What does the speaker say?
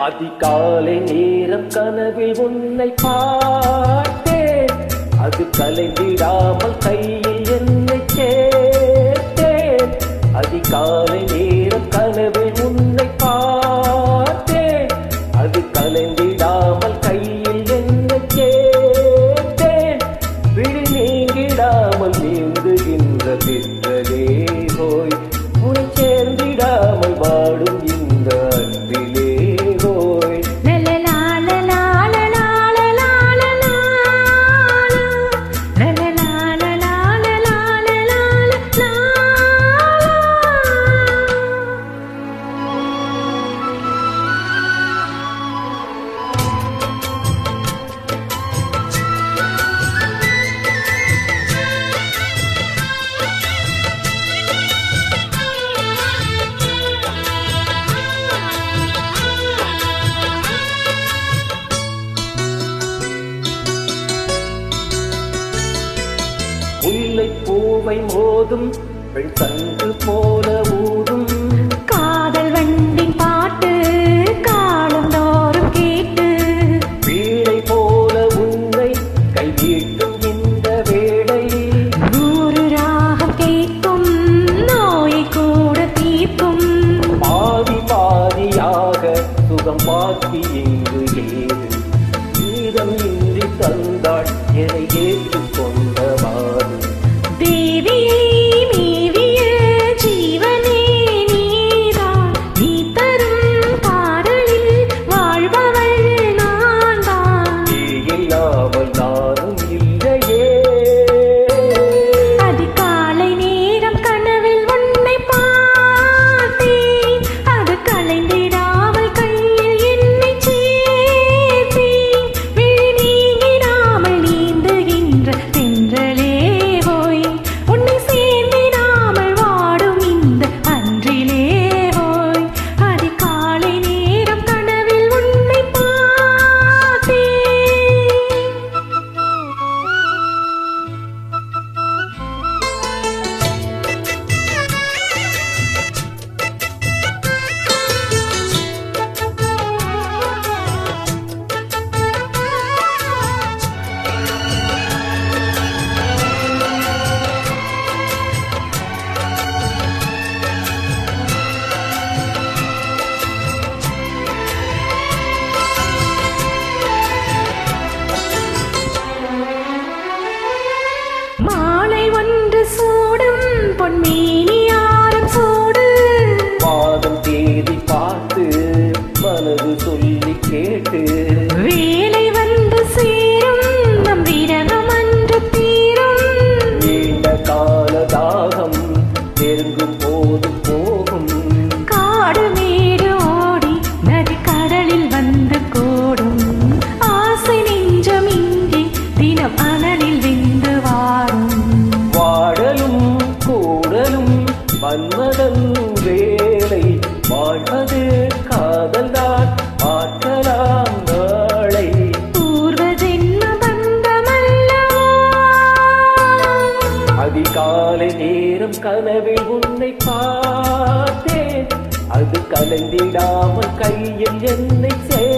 அதிகாலை நேரம் கனவில் உன்னை பார்த்தேன். அது கலைந்திடாமல் கை முல்லைப்பூவை மோதும் பெண் தங்கு போல கனவில் உன்னை பார்த்தேன். அது கலந்திடாமல் கையில் என்னை சே